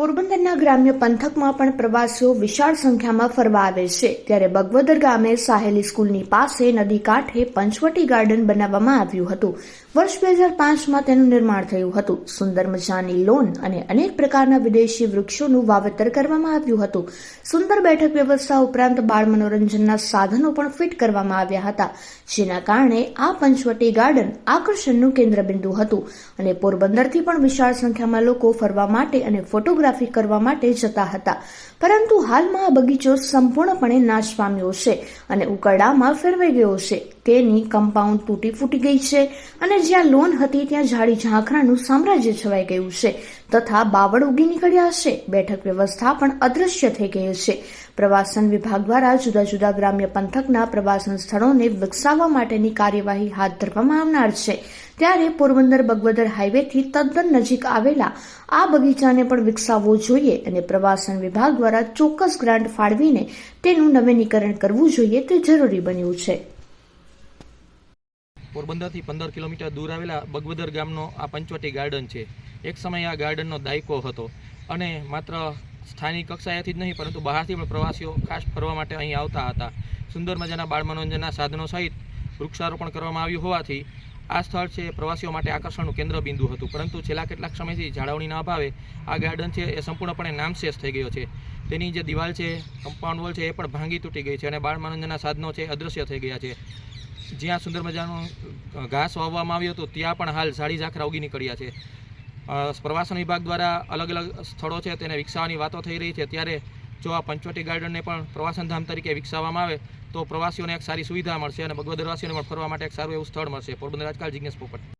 પોરબંદરના ગ્રામ્ય પંથકમાં પણ પ્રવાસીઓ વિશાળ સંખ્યામાં ફરવા આવે છે. ત્યારે બગવદર ગામે સાહેલી સ્કૂલની પાસે નદી કાંઠે પંચવટી ગાર્ડન બનાવવામાં આવ્યું હતું. વર્ષ બે હજાર પાંચમાં તેનું નિર્માણ થયું હતું. સુંદર મજાની લોન અને અનેક પ્રકારના વિદેશી વૃક્ષોનું વાવેતર કરવામાં આવ્યું હતું. સુંદર બેઠક વ્યવસ્થા ઉપરાંત બાળ મનોરંજનના સાધનો પણ ફિટ કરવામાં આવ્યા હતા. જેના કારણે આ પંચવટી ગાર્ડન આકર્ષણનું કેન્દ્રબિંદુ હતું. અને પોરબંદરથી પણ વિશાળ સંખ્યામાં લોકો ફરવા માટે અને ફોટોગ્રાફી કરવા માટે જતા હતા. પરંતુ હાલમાં આ બગીચો સંપૂર્ણપણે નાશ પામ્યો છે અને ઉકરડામાં ફેરવાઈ ગયો છે. તેની કમ્પાઉન્ડ તૂટી ફૂટી ગઈ છે અને જ્યાં લોન હતી ત્યાં ઝાડી ઝાંખરાનું સામ્રાજ્ય છવાઈ ગયું છે તથા બાવળ ઉગી નીકળ્યા છે બેઠક વ્યવસ્થા પણ અદૃશ્ય થઈ ગઈ છે. પ્રવાસન વિભાગ દ્વારા જુદા જુદા ગ્રામ્ય પંથકના પ્રવાસન સ્થળોને વિકસાવવા માટેની કાર્યવાહી હાથ ધરવામાં આવનાર છે. ત્યારે પોરબંદર બગવદર હાઈવેથી તદ્દન નજીક આવેલા આ બગીચાને પણ વિકસાવવો જોઈએ અને પ્રવાસન વિભાગ દ્વારા ચોક્કસ ગ્રાન્ટ ફાળવીને તેનું નવીનીકરણ કરવું જોઈએ તે જરૂરી બન્યું છે. પોરબંદરથી પંદર કિલોમીટર દૂર આવેલા બગવદર ગામનો આ પંચવટી ગાર્ડન છે. એક સમયે આ ગાર્ડનનો દાયકો હતો અને માત્ર સ્થાનિક કક્ષાએથી જ નહીં, પરંતુ બહારથી પણ પ્રવાસીઓ ખાસ ફરવા માટે અહીં આવતા હતા. સુંદર મજાના બાળ મનોરંજનના સાધનો સહિત વૃક્ષારોપણ કરવામાં આવ્યું હોવાથી આ સ્થળ છે પ્રવાસીઓ માટે આકર્ષણનું કેન્દ્ર બિંદુ હતું. પરંતુ છેલ્લા કેટલાક સમયથી જાળવણીના અભાવે આ ગાર્ડન છે એ સંપૂર્ણપણે નામશેષ થઈ ગયો છે. તેની જે દિવાલ છે, કમ્પાઉન્ડ વોલ છે એ પણ ભાંગી તૂટી ગઈ છે અને બાળ મનોરંજનના સાધનો છે અદૃશ્ય થઈ ગયા છે. જ્યાં સુંદર મજાનું ઘાસ વાવવામાં આવ્યું હતું, ત્યાં પણ હાલ ઝાડી ઝાખરા ઉગી નીકળ્યા છે. પ્રવાસન વિભાગ દ્વારા અલગ અલગ સ્થળો છે તેને વિકસાવવાની વાતો થઈ રહી છે. ત્યારે જો આ પંચવટી ગાર્ડનને પણ પ્રવાસન ધામ તરીકે વિકસાવવામાં આવે, તો પ્રવાસીઓને એક સારી સુવિધા મળશે અને બગવદરવાસીઓને પણ ફરવા માટે એક સારું એવું સ્થળ મળશે. પોરબંદર આજકાલ જિજ્ઞેસ પોપટ.